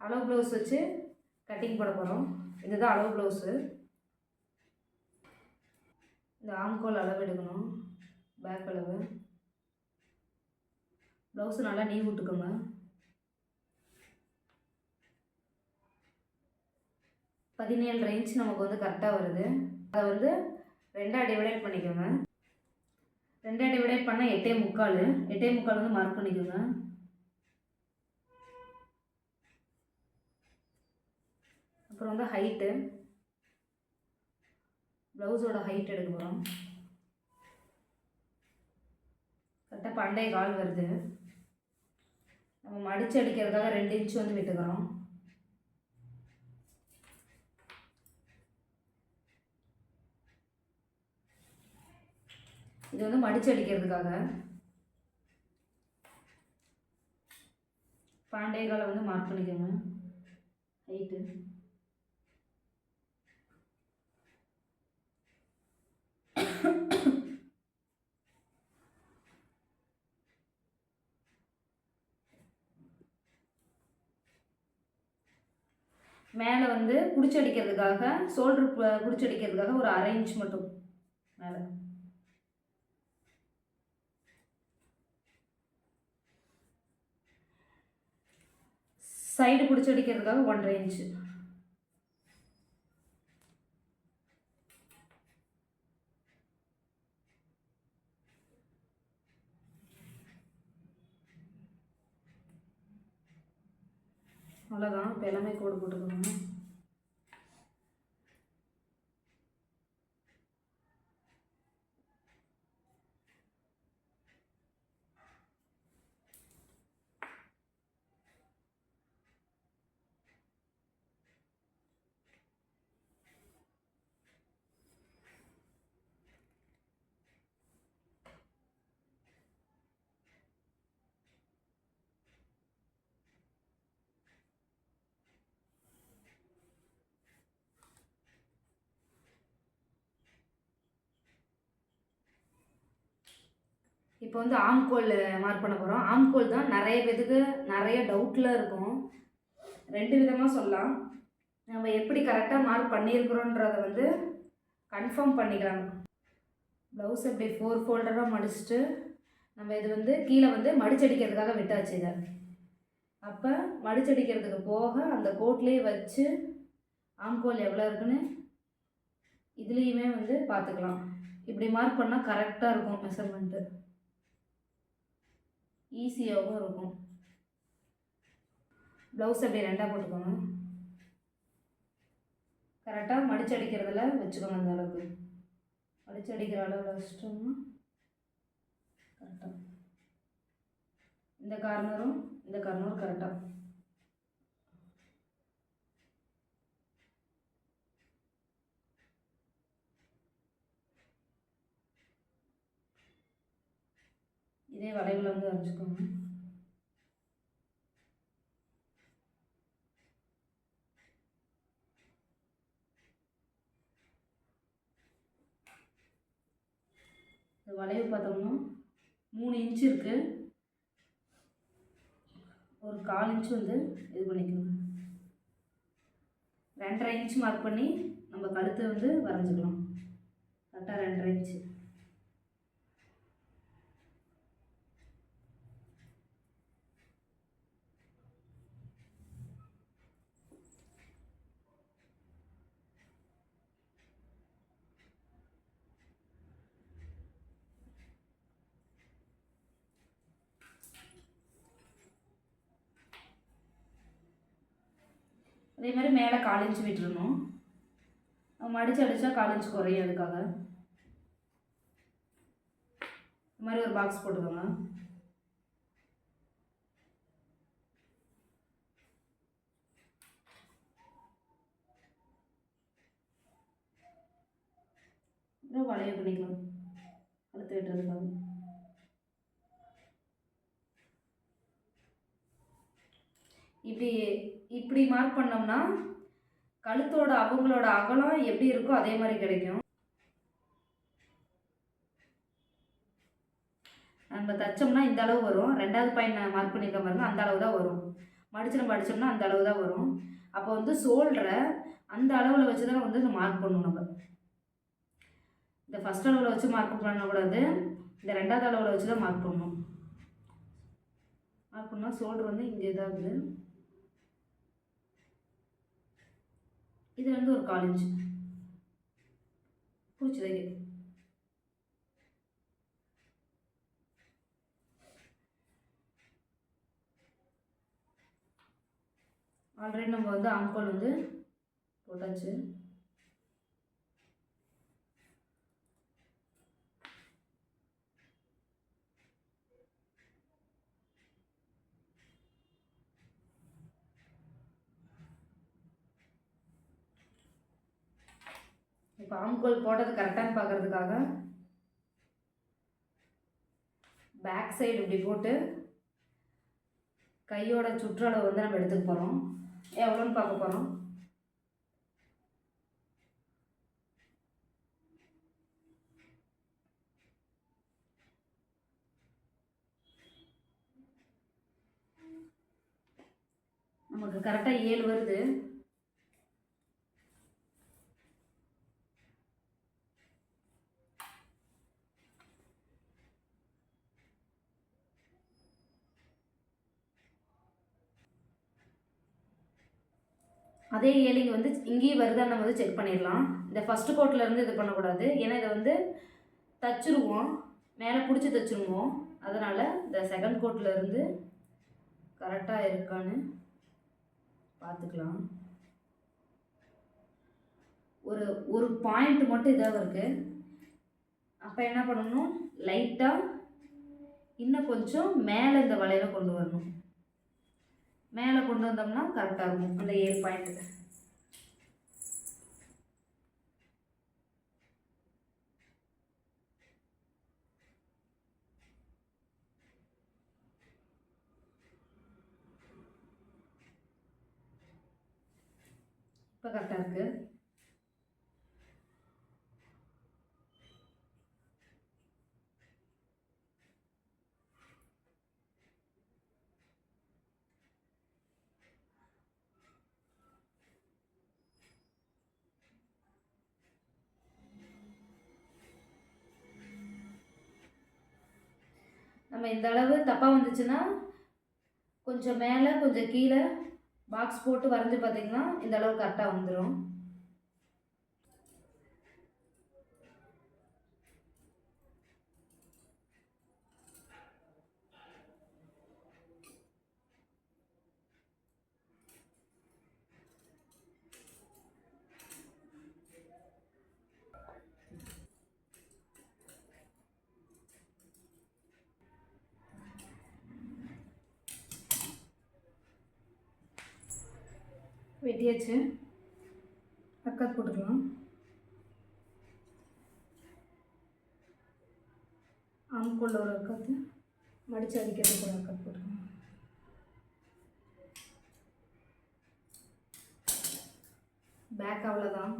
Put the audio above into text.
அளவு ப்ளவுஸ் வச்சு கட்டிங் போட போகிறோம் இதுதான் அளவு ப்ளவுஸு இந்த ஆம்கோல் அளவு எடுக்கணும். பேக் அளவு. ப்ளவுஸு நல்லா நீ விட்டுக்கோங்க. பதினேழு ரேஞ்ச் நமக்கு வந்து கரெக்டாக வருது. அதை வந்து ரெண்டாக டிவைடேட் பண்ணிக்கோங்க. ரெண்டாக டிவைடேட் பண்ணால் எட்டே முக்கால். எட்டே முக்கால் வந்து மார்க் பண்ணிக்கோங்க. அப்புறம் வந்து ஹைட்டு ப்ளவுஸோட ஹைட் எடுக்க போகிறோம் கரெக்டாக பண்டைய கால் வருது. நம்ம மடிச்சு அடிக்கிறதுக்காக ரெண்டு இன்ச் வந்து விட்டுக்கிறோம். இது வந்து மடிச்சு அடிக்கிறதுக்காக. பாண்டே காலை வந்து மார்க் பண்ணிக்கோங்க. ஹைட்டு மேலே வந்து குடிச்சடிக்கிறதுக்காக சோல்டர் குடிச்சடிக்கிறதுக்காக ஒரு அரை இன்ச் மட்டும் மேலே. சைடு பிடிச்சடிக்கிறதுக்காக ஒன்றரை இன்ச்சு அவ்வளோதான் இப்போ எல்லாமே கோடு போட்டுக்கணும் இப்போ வந்து ஆம்கோல் மார்க் பண்ண போகிறோம் ஆம்கோல் தான் நிறைய பேத்துக்கு நிறைய டவுட்டில் இருக்கும். ரெண்டு விதமாக சொல்லலாம். நம்ம எப்படி கரெக்டாக மார்க் பண்ணியிருக்கிறோன்றதை வந்து கன்ஃபார்ம் பண்ணிக்கலாம். ப்ளவுஸ் இப்படி ஃபோர் ஃபோல்டராக மடிச்சுட்டு நம்ம இது வந்து கீழே வந்து மடிச்சடிக்கிறதுக்காக விட்டாச்சு இதை. அப்போ மடிச்சடிக்கிறதுக்கு போக அந்த கோட்லேயே வச்சு ஆம்கோல் எவ்வளோ இருக்குன்னு இதுலேயுமே வந்து பார்த்துக்கலாம். இப்படி மார்க் பண்ணால் கரெக்டாக இருக்கும் மெஷர்மெண்ட்டு ஈஸியாகவும் இருக்கும். ப்ளவுஸ் அப்படி ரெண்டாக போட்டுக்கோங்க. கரெக்டாக மடிச்சடிக்கிறதுல வச்சுக்கோங்க அந்த அளவுக்கு. மடிச்சடிக்கிற அளவில் வச்சிட்டோம்னா கரெக்டாக இந்த கார்னரும் இந்த கார்னரும் கரெக்டாக இதே வளைவில் வந்து வரைஞ்சிக்கோங்க இந்த வளைவு பார்த்தோம்னா மூணு இன்ச் இருக்குது ஒரு கால் இன்ச் வந்து இது பண்ணிக்கோங்க. ரெண்டரை இன்ச் மார்க் பண்ணி நம்ம கழுத்தை வந்து வரைஞ்சிக்கலாம். கரெக்டாக ரெண்டரை இன்ச்சு அதே மாதிரி மேலே காலிஞ்சு விட்டுருணும் மடித்து மடிச்சு அடித்தா காலிஞ்சு குறையும் அதுக்காக. இந்த மாதிரி ஒரு பாக்ஸ் போட்டுக்கோங்க. அப்புறம் வளைய பண்ணிக்கலாம். அடுத்து வெட்டுறதுக்காக. இப்படி இப்படி மார்க் பண்ணோம்னா கழுத்தோட அவங்களோட அகலம் எப்படி இருக்கோ அதே மாதிரி கிடைக்கும். நம்ம தைச்சோம்னா இந்த அளவு வரும். ரெண்டாவது பையன் மார்க் பண்ணியிருக்க பாருங்க அந்த அளவு தான் வரும். மடிச்சு நம்ம அடித்தோம்னா அந்த அளவு தான் வரும். அப்போ வந்து சோல்டரை அந்த அளவில் வச்சு தான் வந்து மார்க் பண்ணணும் நம்ம. இந்த ஃபஸ்ட் அளவில் வச்சு மார்க் பண்ணக்கூடாது. இந்த ரெண்டாவது அளவில் வச்சு தான் மார்க் பண்ணணும் மார்க் பண்ணால் சோல்டர் வந்து இங்கே இதாகுது இது ஒரு காலேஜ் பிடிச்சது ஆல்ரெடி நம்ம வந்து ஆம்கோல் வந்து போட்டாச்சு. இப்போ ஆம்கோல் போட்டது கரெக்டானு பார்க்கறதுக்காக பேக் சைடு இப்படி போட்டு கையோட சுற்றளவு வந்து நம்ம எடுத்துக்க போகிறோம் எவ்வளோன்னு பார்க்க போகிறோம் நமக்கு கரெக்டாக ஏழு வருது. அதே ஏழைக்கு வந்து இங்கேயும் வருதான்னு நம்ம வந்து செக் பண்ணிடலாம். இந்த ஃபஸ்ட்டு கோட்லேருந்து இது பண்ணக்கூடாது. ஏன்னா இதை வந்து தச்சுருவோம். மேலே பிடிச்சி தச்சுருவோம். அதனால் இந்த செகண்ட் கோட்லேருந்து கரெக்டாக இருக்கான்னு பார்த்துக்கலாம். ஒரு ஒரு பாயிண்ட் மட்டும் இதாக இருக்குது அப்போ என்ன பண்ணணும்? லைட்டாக இன்னும் கொஞ்சம் மேலே இந்த வளையலை கொண்டு வரணும். மேலே கொண்டு வந்தோம்னா கரெக்டாக இருக்கும். அந்த ஏழு பாயிண்ட் இப்போ கரெக்டாக இருக்குது நம்ம இந்த அளவு தப்பாக வந்துச்சுன்னா கொஞ்சம் மேலே கொஞ்சம் கீழே பாக்ஸ் போட்டு வரைஞ்சி பார்த்தீங்கன்னா இந்த அளவு கரெக்டாக வந்துடும் வெட்டியாச்சு. அக்காத் போட்டுக்கலாம். ஆம்கோல்ல ஒரு அக்காத்து மடித்து அடிக்கிறதுக்கு ஒரு அக்காத் போட்டுக்கலாம். பேக் அவ்வளோதான்